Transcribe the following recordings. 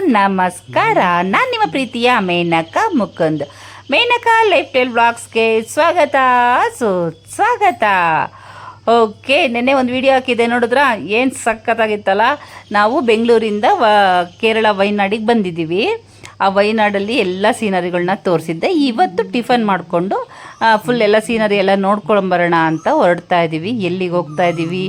ನಮಸ್ಕಾರ. ನಾನು ನಿಮ್ಮ ಪ್ರೀತಿಯ ಮೇನಕಾ ಮುಕುಂದ್. ಮೇನಕ ಲೈಫ್ ಸ್ಟೈಲ್ ಬ್ಲಾಗ್ಸ್ಗೆ ಸ್ವಾಗತ. ಸುಸ್ವಾಗತ ಓಕೆ, ನೆನ್ನೆ ಒಂದು ವಿಡಿಯೋ ಹಾಕಿದೆ ನೋಡಿದ್ರಾ, ಏನು ಸಖತ್ತಾಗಿತ್ತಲ್ಲ? ನಾವು ಬೆಂಗಳೂರಿಂದ ವ, ಕೇರಳ ವೈನಾಡಿಗೆ ಬಂದಿದ್ದೀವಿ. ಆ ವೈನಾಡಲ್ಲಿ ಎಲ್ಲ ಸೀನರಿಗಳನ್ನ ತೋರಿಸಿದ್ದೆ. ಇವತ್ತು ಟಿಫನ್ ಮಾಡಿಕೊಂಡು ಫುಲ್ ಎಲ್ಲ ಸೀನರಿ ಎಲ್ಲ ನೋಡ್ಕೊಂಬರೋಣ ಅಂತ ಹೊರಡ್ತಾ ಇದ್ದೀವಿ ಎಲ್ಲಿಗೆ ಹೋಗ್ತಾ ಇದ್ದೀವಿ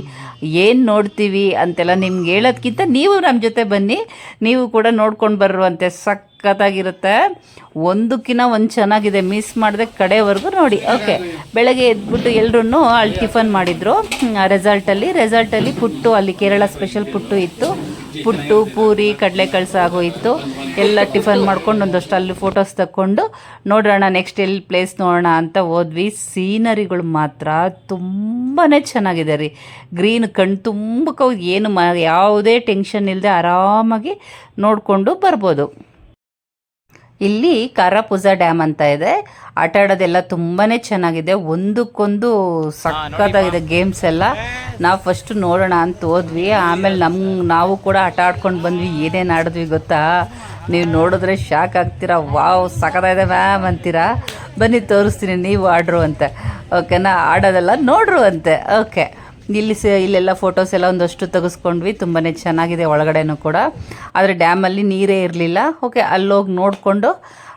ಏನು ನೋಡ್ತೀವಿ ಅಂತೆಲ್ಲ ನಿಮ್ಗೆ ಹೇಳೋದ್ಕಿಂತ ನೀವು ನಮ್ಮ ಜೊತೆ ಬನ್ನಿ. ನೀವು ಕೂಡ ನೋಡ್ಕೊಂಡು ಬರುವಂತೆ ಸಖತ್ತಾಗಿರುತ್ತೆ. ಒಂದಕ್ಕಿಂತ ಒಂದು ಚೆನ್ನಾಗಿದೆ ಮಿಸ್ ಮಾಡಿದೆ ಕಡೆವರೆಗೂ ನೋಡಿ. ಓಕೆ ಬೆಳಗ್ಗೆ ಎದ್ಬಿಟ್ಟು ಎಲ್ಲರೂ ಅಲ್ಲಿ ಟಿಫನ್ ಮಾಡಿದರು. ರೆಸಾರ್ಟಲ್ಲಿ ರೆಸಾರ್ಟಲ್ಲಿ ಪುಟ್ಟು, ಅಲ್ಲಿ ಕೇರಳ ಸ್ಪೆಷಲ್ ಪುಟ್ಟು ಇತ್ತು. ಪುಟ್ಟು, ಪೂರಿ ಕಡಲೆ ಸಾಗು ಇತ್ತು. ಎಲ್ಲ ಟಿಫನ್ ಮಾಡ್ಕೊಂಡು ಒಂದಷ್ಟು ಅಲ್ಲಿ ಫೋಟೋಸ್ ತಕ್ಕೊಂಡು, ನೋಡೋಣ ನೆಕ್ಸ್ಟ್ ಎಲ್ಲಿ ಪ್ಲೇಸ್ ನೋಡೋಣ ಅಂತ ಹೋದ್ವಿ. ಸೀನರಿಗಳು ಮಾತ್ರ ತುಂಬಾ ಚೆನ್ನಾಗಿದೆ ರೀ. ಗ್ರೀನ್ ಕಣ್ ತುಂಬಕ್ಕೆ ಏನು ಮ, ಯಾವುದೇ ಟೆನ್ಷನ್ ಇಲ್ಲದೆ ಆರಾಮಾಗಿ ನೋಡಿಕೊಂಡು ಬರ್ಬೋದು. ಇಲ್ಲಿ ಕಾರಾಪುಜಾ ಡ್ಯಾಮ್ ಅಂತ ಇದೆ. ಆಟ ಆಡೋದೆಲ್ಲ ತುಂಬಾ ಚೆನ್ನಾಗಿದೆ. ಒಂದಕ್ಕೊಂದು ಸಕ್ಕತ್ತಾಗಿದೆ ಗೇಮ್ಸ್ ಎಲ್ಲ. ನಾವು ಫಸ್ಟ್ ನೋಡೋಣ ಅಂತ ಹೋದ್ವಿ. ಆಮೇಲೆ ನಮ್, ನಾವು ಕೂಡ ಆಟ ಆಡ್ಕೊಂಡು ಬಂದ್ವಿ. ಏನೇನು ಆಡಿದ್ವಿ ಗೊತ್ತಾ? ನೀವು ನೋಡಿದ್ರೆ ಶಾಕ್ ಆಗ್ತೀರಾ. ವಾವ್, ಸಕ್ಕತ್ತಾಗಿದೆ ಮ್ಯಾಮ್ ಅಂತೀರಾ? ಬನ್ನಿ ತೋರಿಸ್ತೀನಿ. ನೀವು ಆಡ್ರು ಅಂತ. ಓಕೆನಾ ಆಡೋದೆಲ್ಲ ನೋಡ್ರು ಅಂತೆ. ಓಕೆ ಇಲ್ಲಿ ಇಲ್ಲೆಲ್ಲ ಫೋಟೋಸ್ ಎಲ್ಲ ಒಂದಷ್ಟು ತೆಗೆಸ್ಕೊಂಡ್ವಿ. ತುಂಬಾ ಚೆನ್ನಾಗಿದೆ ಒಳಗಡೆನೂ ಕೂಡ. ಆದರೆ ಡ್ಯಾಮಲ್ಲಿ ನೀರೇ ಇರಲಿಲ್ಲ. ಓಕೆ ಅಲ್ಲೋಗಿ ನೋಡಿಕೊಂಡು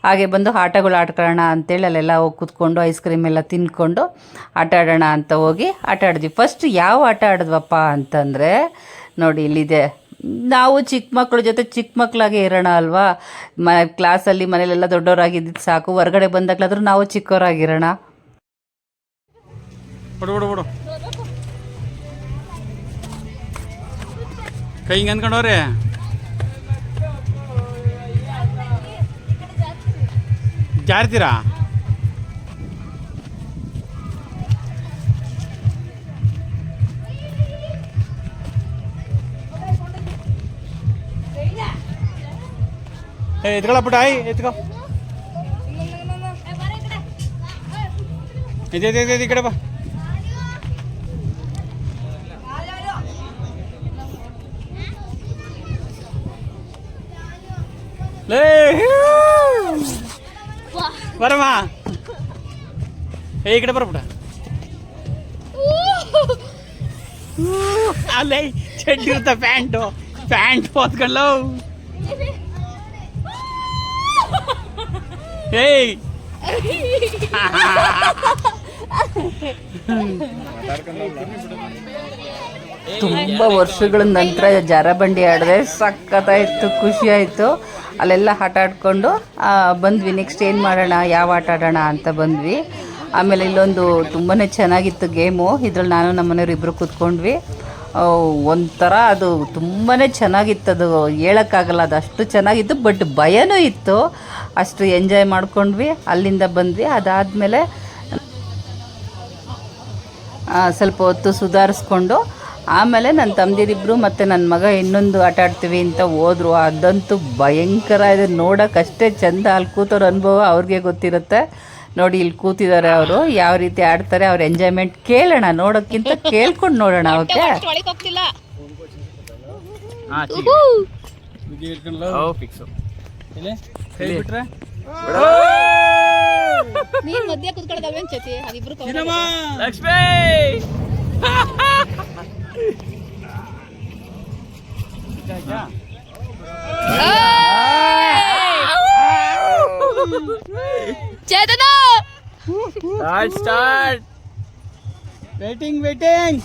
ಹಾಗೆ ಬಂದು ಆಟಗಳು ಆಡ್ಕೊಳ್ಳೋಣ ಅಂತೇಳಿ ಅಲ್ಲೆಲ್ಲ ಹೋಗಿ ಕೂತ್ಕೊಂಡು ಐಸ್ ಕ್ರೀಮ್ ಎಲ್ಲ ತಿನ್ಕೊಂಡು ಆಟ ಆಡೋಣ ಅಂತ ಹೋಗಿ ಆಟ ಆಡಿದ್ವಿ. ಫಸ್ಟ್ ಯಾವ ಆಟ ಆಡಿದ್ವಪ್ಪ ಅಂತಂದರೆ, ನೋಡಿ ಇಲ್ಲಿದೆ. ನಾವು ಚಿಕ್ಕ ಮಕ್ಕಳ ಜೊತೆ ಚಿಕ್ಕ ಮಕ್ಕಳಾಗೆ ಇರೋಣ ಅಲ್ವಾ? ಮ ಕ್ಲಾಸಲ್ಲಿ ಮನೇಲೆಲ್ಲ ದೊಡ್ಡವರಾಗಿದ್ದಿದ್ದು ಸಾಕು. ಹೊರಗಡೆ ಬಂದಾಗಲಾದ್ರೂ ನಾವು ಚಿಕ್ಕವರಾಗಿರೋಣ ಕೈ ಹಿಂಗೆ ಅಂದ್ಕೊಂಡವ್ರೆ? ಜಾರ್ತೀರಾ ಏ ಎತ್ಕೊಳ ಪುಟ್ಟ ಆಯ್ ಎತ್ಕೋ. ಇದೆ ಇದೆ ಇದೆ ಈ ಕಡೆ ಬಾ. ಲೇ ಬರಮ್ಮ. ಏ, ಈ ಕಡೆ ಬರಬಿಡ. ಅಲ್ಲೇ ಚಡ್ಡಿ ಇರುತ್ತ ಪ್ಯಾಂಟು. ಪ್ಯಾಂಟ್ ಹೊತ್ಕೊಳ್ಳೋ ಏಯ್. ತುಂಬ ವರ್ಷಗಳ ನಂತರ ಜಾರಬಂಡಿ ಆಡಿದೆ ಸಖತ್ತಾಯಿತು ಖುಷಿ ಆಯಿತು ಅಲ್ಲೆಲ್ಲ ಆಟ ಆಡ್ಕೊಂಡು ಬಂದ್ವಿ. ನೆಕ್ಸ್ಟ್ ಏನು ಮಾಡೋಣ, ಯಾವ ಆಟ ಆಡೋಣ ಅಂತ ಬಂದ್ವಿ. ಆಮೇಲೆ ಇಲ್ಲೊಂದು ತುಂಬಾ ಚೆನ್ನಾಗಿತ್ತು ಗೇಮು. ಇದ್ರಲ್ಲಿ ನಾನು, ನಮ್ಮ ಮನೆಯವ್ರು ಇಬ್ಬರು ಕೂತ್ಕೊಂಡ್ವಿ. ಒಂಥರ ಅದು ತುಂಬಾ ಚೆನ್ನಾಗಿತ್ತು. ಅದು ಹೇಳೋಕ್ಕಾಗಲ್ಲ, ಅದು ಅಷ್ಟು ಚೆನ್ನಾಗಿತ್ತು. ಬಟ್ ಭಯನೂ ಇತ್ತು. ಅಷ್ಟು ಎಂಜಾಯ್ ಮಾಡ್ಕೊಂಡ್ವಿ. ಅಲ್ಲಿಂದ ಬಂದ್ವಿ. ಅದಾದಮೇಲೆ ಸ್ವಲ್ಪ ಹೊತ್ತು ಸುಧಾರಿಸ್ಕೊಂಡು ಆಮೇಲೆ ನನ್ನ ತಮ್ಮದಿರಿಬ್ಬರು ಮತ್ತು ನನ್ನ ಮಗ ಇನ್ನೊಂದು ಆಟ ಆಡ್ತೀವಿ ಅಂತ ಹೋದ್ರು. ಅದಂತೂ ಭಯಂಕರ ಇದೆ. ನೋಡೋಕ್ಕಷ್ಟೇ ಚಂದ. ಅಲ್ಲಿ ಕೂತವ್ರ ಅನುಭವ ಅವ್ರಿಗೆ ಗೊತ್ತಿರುತ್ತೆ. ನೋಡಿ ಇಲ್ಲಿ ಕೂತಿದ್ದಾರೆ ಅವರು. ಯಾವ ರೀತಿ ಆಡ್ತಾರೆ ಅವ್ರ ಎಂಜಾಯ್ಮೆಂಟ್ ಕೇಳೋಣ ನೋಡೋಕ್ಕಿಂತ ಕೇಳ್ಕೊಂಡು ನೋಡೋಣ ಓಕೆ ಒಳಗೆ ಹೋಗ್ತಿಲ್ಲ. ಫಿಕ್ಸು ಕೈ ಬಿಟ್ರೆ? ನೀನ್ ಮಧ್ಯ ಕುತ್ಕೊಳ್ಳೋದಲ್ವೇನ್ ಚತಿ? ಅದಿಬ್ರು cover Lakshmi! Chetana start start waiting waiting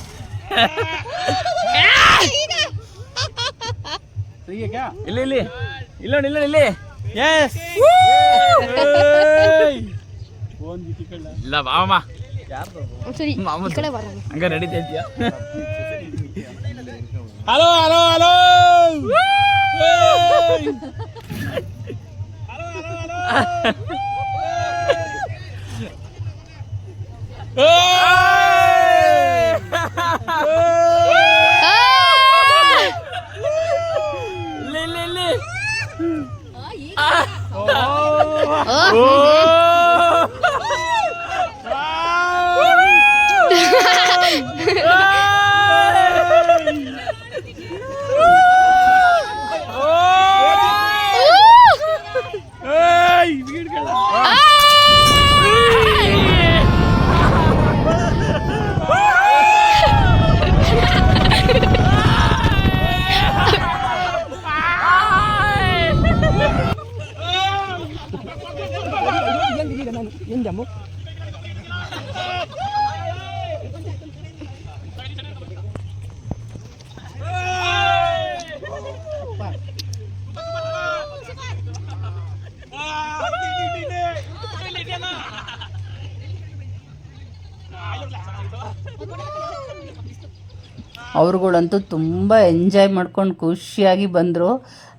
ಇಲ್ಲಿ ಇಲ್ಲಿ ಇಲ್ಲ ಇಲ್ಲ ಇಲ್ಲಿ ಎಸ್ ಇಲ್ಲ ಬಾವಮ್ಮ ಸರಿ হ্যালো হ্যালো হ্যালো লে লে লে ও ও lamok. Ayaw lang sa kanito. ಅವ್ರುಗಳಂತೂ ತುಂಬ ಎಂಜಾಯ್ ಮಾಡ್ಕೊಂಡು ಖುಷಿಯಾಗಿ ಬಂದರು.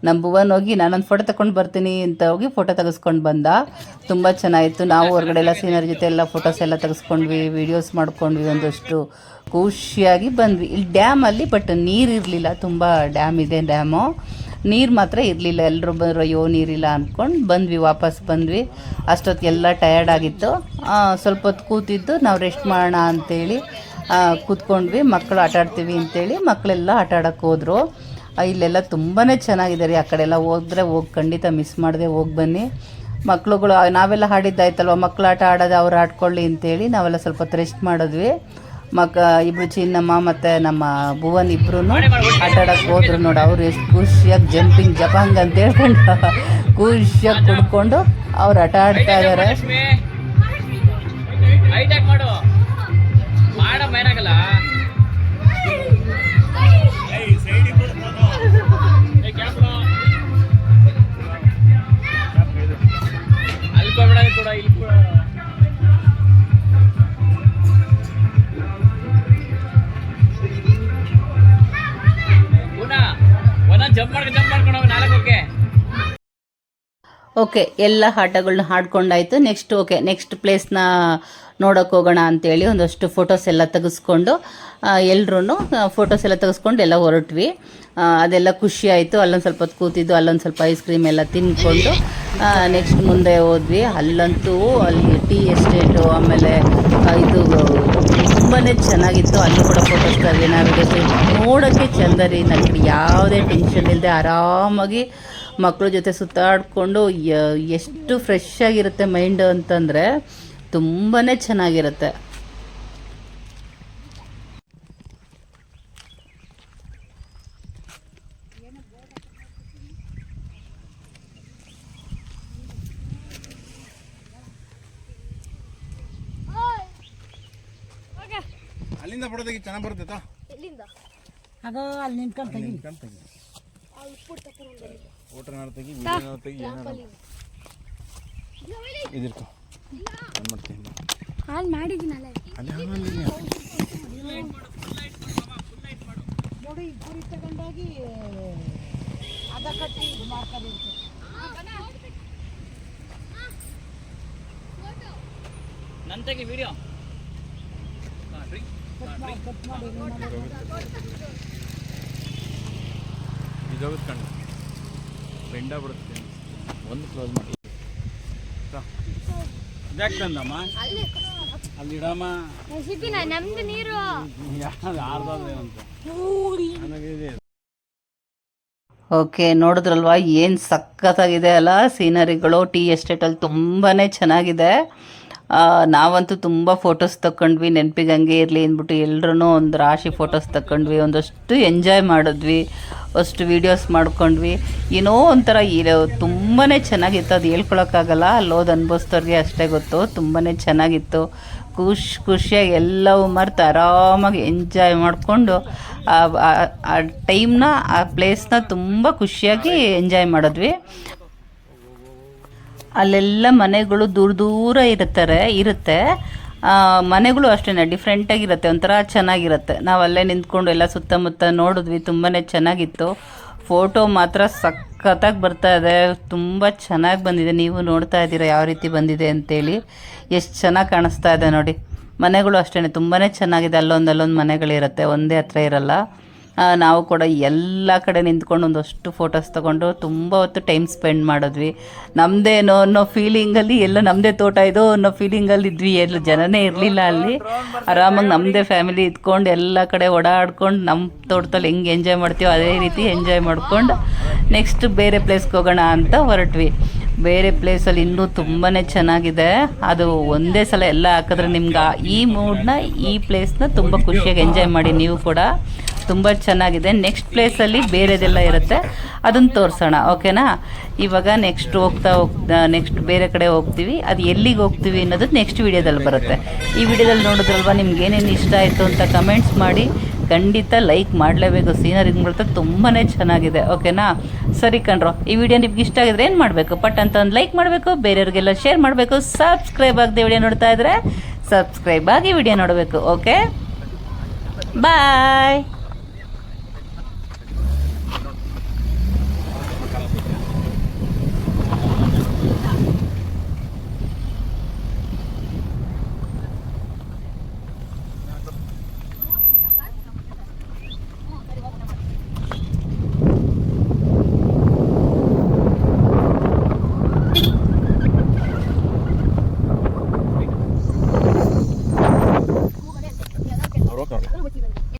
ನಮ್ಮ ಭುವನ್ ಹೋಗಿ ನಾನೊಂದು ಫೋಟೋ ತಗೊಂಡು ಬರ್ತೀನಿ ಅಂತ ಹೋಗಿ ಫೋಟೋ ತೆಗೆಸ್ಕೊಂಡು ಬಂದ. ತುಂಬ ಚೆನ್ನಾಗಿತ್ತು. ನಾವು ಹೊರಗಡೆ ಎಲ್ಲ ಸೀನರ್ ಜೊತೆ ಎಲ್ಲ ಫೋಟೋಸ್ ಎಲ್ಲ ತೆಗೆಸ್ಕೊಂಡ್ವಿ ವೀಡಿಯೋಸ್ ಮಾಡ್ಕೊಂಡ್ವಿ ಒಂದಷ್ಟು ಖುಷಿಯಾಗಿ ಬಂದ್ವಿ. ಇಲ್ಲಿ ಡ್ಯಾಮಲ್ಲಿ ಬಟ್ ನೀರು ಇರಲಿಲ್ಲ. ತುಂಬ ಡ್ಯಾಮ್ ಇದೆ ಡ್ಯಾಮು ನೀರು ಮಾತ್ರ ಇರಲಿಲ್ಲ. ಎಲ್ಲರೂ ಬಂದರು ಅಯ್ಯೋ ನೀರಿಲ್ಲ ಅಂದ್ಕೊಂಡು ಬಂದ್ವಿ ವಾಪಸ್ ಬಂದ್ವಿ. ಅಷ್ಟೊತ್ತಿಗೆಲ್ಲ ಟಯರ್ಡ್ ಆಗಿತ್ತು. ಸ್ವಲ್ಪ ಹೊತ್ತು ಕೂತಿದ್ದು ನಾವು ರೆಸ್ಟ್ ಮಾಡೋಣ ಅಂತೇಳಿ ಆ, ಕೂತ್ಕೊಂಡ್ವಿ. ಮಕ್ಕಳು ಆಟ ಆಡ್ತೀವಿ ಅಂತೇಳಿ ಮಕ್ಕಳೆಲ್ಲ ಆಟ ಆಡೋಕ್ಕೆ ಹೋದರು. ಇಲ್ಲೆಲ್ಲ ತುಂಬಾ ಚೆನ್ನಾಗಿದೆ ರೀ. ಆ ಕಡೆ ಎಲ್ಲ ಹೋದ್ರೆ ಹೋಗಿ ಖಂಡಿತ ಮಿಸ್ ಮಾಡದೆ ಹೋಗಿ ಬನ್ನಿ. ಮಕ್ಳುಗಳು ನಾವೆಲ್ಲ ಹಾಡಿದ್ದಾಯ್ತಲ್ವ? ಮಕ್ಕಳು ಆಟ ಆಡೋದು ಅವ್ರು ಆಡ್ಕೊಳ್ಳಿ ಅಂತೇಳಿ ನಾವೆಲ್ಲ ಸ್ವಲ್ಪ ರೆಸ್ಟ್ ಮಾಡಿದ್ವಿ. ಮಕ್ಕ ಇಬ್ರು ಚಿನ್ನಮ್ಮ ಮತ್ತು ನಮ್ಮ ಭುವನ್ ಇಬ್ರು ಆಟ ಆಡೋಕ್ಕೆ ಹೋದ್ರು ನೋಡಿ. ಅವ್ರು ಎಷ್ಟು ಖುಷಿಯಾಗಿ ಜಂಪಿಂಗ್ ಜಪಾಂಗ್ ಅಂತ ಹೇಳ್ಕೊಂಡು ಖುಷಿಯಾಗಿ ಕುಡ್ಕೊಂಡು ಅವ್ರು ಆಟ ಆಡ್ತಾ ಇದ್ದಾರೆ ಮಾಡ್ಕೊಂಡು ಓಕೆ, ಎಲ್ಲ ಆಟಗಳನ್ನ ಹಾಡ್ಕೊಂಡಾಯ್ತು ನೆಕ್ಸ್ಟ್ ಓಕೆ ನೆಕ್ಸ್ಟ್ ಪ್ಲೇಸ್ನ ನೋಡೋಕೆ ಹೋಗೋಣ ಅಂತೇಳಿ ಒಂದಷ್ಟು ಫೋಟೋಸ್ ಎಲ್ಲ ತೆಗೆಸ್ಕೊಂಡು ಎಲ್ಲರೂ ಫೋಟೋಸ್ ಎಲ್ಲ ತೆಗೆಸ್ಕೊಂಡು ಎಲ್ಲ ಹೊರಟ್ವಿ. ಅದೆಲ್ಲ ಖುಷಿ ಆಯಿತು. ಅಲ್ಲೊಂದು ಸ್ವಲ್ಪ ಹೊತ್ತು ಕೂತಿದ್ದು, ಅಲ್ಲೊಂದು ಸ್ವಲ್ಪ ಐಸ್ ಕ್ರೀಮ್ ಎಲ್ಲ ತಿನ್ಕೊಂಡು ನೆಕ್ಸ್ಟ್ ಮುಂದೆ ಹೋದ್ವಿ. ಅಲ್ಲಂತೂ ಅಲ್ಲಿ ಟೀ ಎಸ್ಟೇಟು ಆಮೇಲೆ ಇದು ತುಂಬಾ ಚೆನ್ನಾಗಿತ್ತು. ಅಲ್ಲಿ ಕೂಡ ಫೋಟೋಸ್ ತೆಗೆದು ನಾವು ನೋಡೋಕ್ಕೆ ಚಂದ ರೀ. ನನಗೆ ಯಾವುದೇ ಟೆನ್ಷನ್ ಇಲ್ಲದೆ ಆರಾಮಾಗಿ ಮಕ್ಕಳ ಜೊತೆ ಸುತ್ತಾಡಿಕೊಂಡು ಎಷ್ಟು ಫ್ರೆಶ್ ಆಗಿರುತ್ತೆ ಮೈಂಡ್ ಅಂತಂದರೆ ತುಂಬಾ ಚೆನ್ನಾಗಿರುತ್ತೆ. ಅಲ್ಲಿಂದ ತೆಗಿ ಚೆನ್ನಾಗಿ ಬರುತ್ತೆ ಅಲ್ಲಿ ನಿಂತ್ಕೊಂಡು ತೆಗಿ. ವಿಡಿಯೋ ನೋಡ್ತೀವಿ ತೆಗಿ ಏನಾರು ನೋಡಿ ನಾನು ಮಾಡ್ತೀನಿ ಹಾಲ್ ಮಾಡಿದ್ದೀನಲ್ಲ ಅಲ್ಲಿ ನನ್ನ ತೆಗಿ ವಿಡಿಯೋ ಇದಾಗುತ್ತೆ ಕಣ್ಣು ಬೆಂಡ ಬಿಡುತ್ತೆ ಒಂದು ಕ್ಲೋಸ್ ಮಾಡಿ. ಇದಾಕ್ ತಂದಮ್ಮ. ಅಲ್ಲಿ. ಇಡಮ್ಮ. ಸಿಪಿನ ನಮ್ದು ನೀರು. ಯಾರ್ದಾದ್ರೇನಂತ ನನಗಿದೆ ಓಕೆ ನೋಡಿದ್ರಲ್ವಾ ಏನು ಸಖತ್ತಾಗಿದೆ ಅಲ್ಲ ಸೀನರಿಗಳು ಟೀ ಎಸ್ಟೇಟಲ್ಲಿ ತುಂಬಾ ಚೆನ್ನಾಗಿದೆ. ಆ, ನಾವಂತೂ ತುಂಬ ಫೋಟೋಸ್ ತಗೊಂಡ್ವಿ ನೆನಪಿಗೆ ಹಂಗೆ ಇರಲಿ ಅಂದ್ಬಿಟ್ಟು ಎಲ್ಲರೂ ಒಂದು ರಾಶಿ ಫೋಟೋಸ್ ತಗೊಂಡ್ವಿ ಒಂದಷ್ಟು ಎಂಜಾಯ್ ಮಾಡಿದ್ವಿ, ಅಷ್ಟು ವೀಡಿಯೋಸ್ ಮಾಡ್ಕೊಂಡ್ವಿ. ಏನೋ ಒಂಥರ ಇರೋ ತುಂಬಾ ಚೆನ್ನಾಗಿತ್ತು, ಅದು ಹೇಳ್ಕೊಳಕ್ಕಾಗಲ್ಲ ಅಲ್ಲೋದು ಅನ್ಭವಿಸ್ತವ್ರಿಗೆ ಅಷ್ಟೇ ಗೊತ್ತು ತುಂಬಾ ಚೆನ್ನಾಗಿತ್ತು. ಖುಷಿ, ಖುಷಿಯಾಗಿ ಎಲ್ಲವೂ ಮರೆತು ಆರಾಮಾಗಿ ಎಂಜಾಯ್ ಮಾಡಿಕೊಂಡು, ಆ ಟೈಮ್ನ ಆ ಪ್ಲೇಸ್ನ ತುಂಬ ಖುಷಿಯಾಗಿ ಎಂಜಾಯ್ ಮಾಡಿದ್ವಿ. ಅಲ್ಲೆಲ್ಲ ಮನೆಗಳು ದೂರ ದೂರ ಇರ್ತಾರೆ ಇರುತ್ತೆ. ಮನೆಗಳು ಅಷ್ಟೇ ಡಿಫ್ರೆಂಟಾಗಿರುತ್ತೆ ಒಂಥರ ಚೆನ್ನಾಗಿರುತ್ತೆ. ನಾವು ಅಲ್ಲೇ ನಿಂತ್ಕೊಂಡು ಎಲ್ಲ ಸುತ್ತಮುತ್ತ ನೋಡಿದ್ವಿ ತುಂಬಾ ಚೆನ್ನಾಗಿತ್ತು. ಫೋಟೋ ಮಾತ್ರ ಸಖತ್ತಾಗಿ ಬರ್ತಾ ಇದೆ, ತುಂಬ ಚೆನ್ನಾಗಿ ಬಂದಿದೆ. ನೀವು ನೋಡ್ತಾ ಇದ್ದೀರಾ ಯಾವ ರೀತಿ ಬಂದಿದೆ ಅಂತೇಳಿ. ಎಷ್ಟು ಚೆನ್ನಾಗಿ ಕಾಣಿಸ್ತಾ ಇದೆ ನೋಡಿ. ಮನೆಗಳು ಅಷ್ಟೇ ತುಂಬಾ ಚೆನ್ನಾಗಿದೆ, ಅಲ್ಲೊಂದು ಅಲ್ಲೊಂದು ಮನೆಗಳಿರುತ್ತೆ, ಒಂದೇ ಹತ್ರ ಇರಲ್ಲ. ನಾವು ಕೂಡ ಎಲ್ಲ ಕಡೆ ನಿಂತ್ಕೊಂಡು ಒಂದಷ್ಟು ಫೋಟೋಸ್ ತೊಗೊಂಡು ತುಂಬ ಹೊತ್ತು ಟೈಮ್ ಸ್ಪೆಂಡ್ ಮಾಡಿದ್ವಿ. ನಮ್ಮದೇನೋ ಅನ್ನೋ ಫೀಲಿಂಗಲ್ಲಿ ಎಲ್ಲ ನಮ್ಮದೇ ತೋಟ ಇದೋ ಅನ್ನೋ ಫೀಲಿಂಗಲ್ಲಿ ಇದ್ವಿ. ಎಲ್ಲ ಜನನೇ ಇರಲಿಲ್ಲ ಅಲ್ಲಿ. ಆರಾಮಾಗಿ ನಮ್ಮದೇ ಫ್ಯಾಮಿಲಿ ಇದ್ಕೊಂಡು ಎಲ್ಲ ಕಡೆ ಓಡಾಡ್ಕೊಂಡು ನಮ್ಮ ತೋಟದಲ್ಲಿ ಹೆಂಗೆ ಎಂಜಾಯ್ ಮಾಡ್ತೀವೋ ಅದೇ ರೀತಿ ಎಂಜಾಯ್ ಮಾಡ್ಕೊಂಡು ನೆಕ್ಸ್ಟ್ ಬೇರೆ ಪ್ಲೇಸ್ಗೆ ಹೋಗೋಣ ಅಂತ ಹೊರಟ್ವಿ. ಬೇರೆ ಪ್ಲೇಸಲ್ಲಿ ಇನ್ನೂ ತುಂಬಾ ಚೆನ್ನಾಗಿದೆ. ಅದು ಒಂದೇ ಸಲ ಎಲ್ಲ ಹಾಕಿದ್ರೆ ನಿಮ್ಗೆ ಈ ಮೂಡ್ನ ಈ ಪ್ಲೇಸ್ನ ತುಂಬ ಖುಷಿಯಾಗಿ ಎಂಜಾಯ್ ಮಾಡಿ ನೀವು ಕೂಡ. ತುಂಬ ಚೆನ್ನಾಗಿದೆ. ನೆಕ್ಸ್ಟ್ ಪ್ಲೇಸಲ್ಲಿ ಬೇರೆದೆಲ್ಲ ಇರುತ್ತೆ. ಅದನ್ನು ತೋರಿಸೋಣ, ಓಕೆನಾ? ಇವಾಗ ನೆಕ್ಸ್ಟ್ ಹೋಗ್ತಾ ಹೋಗ್ತಾ ನೆಕ್ಸ್ಟ್ ಬೇರೆ ಕಡೆ ಹೋಗ್ತೀವಿ. ಅದು ಎಲ್ಲಿಗೆ ಹೋಗ್ತೀವಿ ಅನ್ನೋದು ನೆಕ್ಸ್ಟ್ ವಿಡಿಯೋದಲ್ಲಿ ಬರುತ್ತೆ. ಈ ವಿಡಿಯೋದಲ್ಲಿ ನೋಡಿದ್ರಲ್ವ, ನಿಮ್ಗೆ ಏನೇನು ಇಷ್ಟ ಆಯಿತು ಅಂತ ಕಮೆಂಟ್ಸ್ ಮಾಡಿ. ಖಂಡಿತ ಲೈಕ್ ಮಾಡಲೇಬೇಕು. ಸೀನರಿ ಬರುತ್ತೆ ತುಂಬಾ ಚೆನ್ನಾಗಿದೆ, ಓಕೆನಾ? ಸರಿ ಕಣ್ರೋ, ಈ ವಿಡಿಯೋ ನಿಮ್ಗೆ ಇಷ್ಟ ಆಗಿದ್ರೆ ಏನು ಮಾಡಬೇಕು? ಪಟ್ ಅಂತ ಒಂದು ಲೈಕ್ ಮಾಡಬೇಕು, ಬೇರೆಯವ್ರಿಗೆಲ್ಲ ಶೇರ್ ಮಾಡಬೇಕು. ಸಬ್ಸ್ಕ್ರೈಬ್ ಆಗದೆ ವಿಡಿಯೋ ನೋಡ್ತಾ ಇದ್ರೆ ಸಬ್ಸ್ಕ್ರೈಬ್ ಆಗಿ ವಿಡಿಯೋ ನೋಡಬೇಕು, ಓಕೆ? ಬಾಯ್